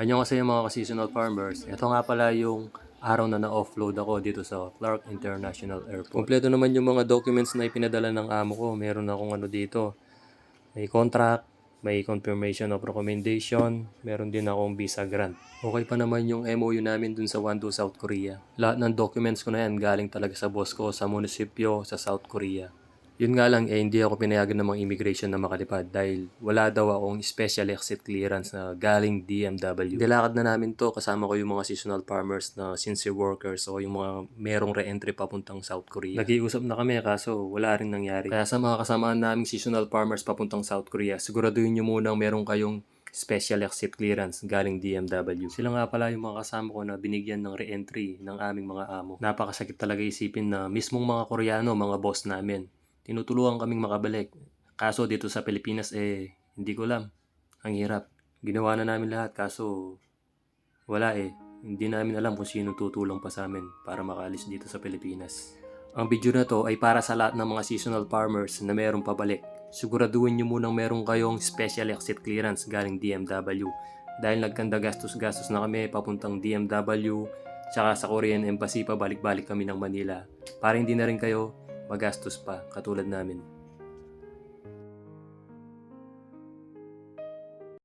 Anyo kasi yung mga seasonal farmers. Ito nga pala yung araw na na-offload ako dito sa Clark International Airport. Kompleto naman yung mga documents na ipinadala ng amo ko. Meron akong ano dito. May contract, may confirmation of recommendation, meron din akong visa grant. Okay pa naman yung MOU namin dun sa Wando, South Korea. Lahat ng documents ko na yan galing talaga sa boss ko sa munisipyo sa South Korea. Yun nga lang, eh, hindi ako pinayagan ng mga immigration na makalipad dahil wala daw akong special exit clearance na galing DMW. Dilakad na namin to kasama ko yung mga seasonal farmers na sincere workers o yung mga merong re-entry papuntang South Korea. Nag-iusap na kami kaso wala rin nangyari. Kaya sa mga kasamaan naming seasonal farmers papuntang South Korea, siguraduhin nyo munang meron kayong special exit clearance galing DMW. Sila nga pala yung mga kasama ko na binigyan ng re-entry ng aming mga amo. Napakasakit talaga isipin na mismong mga Koreano, mga boss namin, tinutulungan kaming makabalik. Kaso dito sa Pilipinas eh, hindi ko alam. Ang hirap. Ginawa na namin lahat kaso wala eh. Hindi namin alam kung sino tutulong pa sa amin para makaalis dito sa Pilipinas. Ang video na to ay para sa lahat ng mga seasonal farmers na mayroong pabalik. Siguraduhin nyo munang meron kayong special exit clearance galing DMW. Dahil nagkanda gastos-gastos na kami papuntang DMW tsaka sa Korean Embassy pabalik-balik kami ng Manila para hindi na rin kayo magastos pa katulad namin.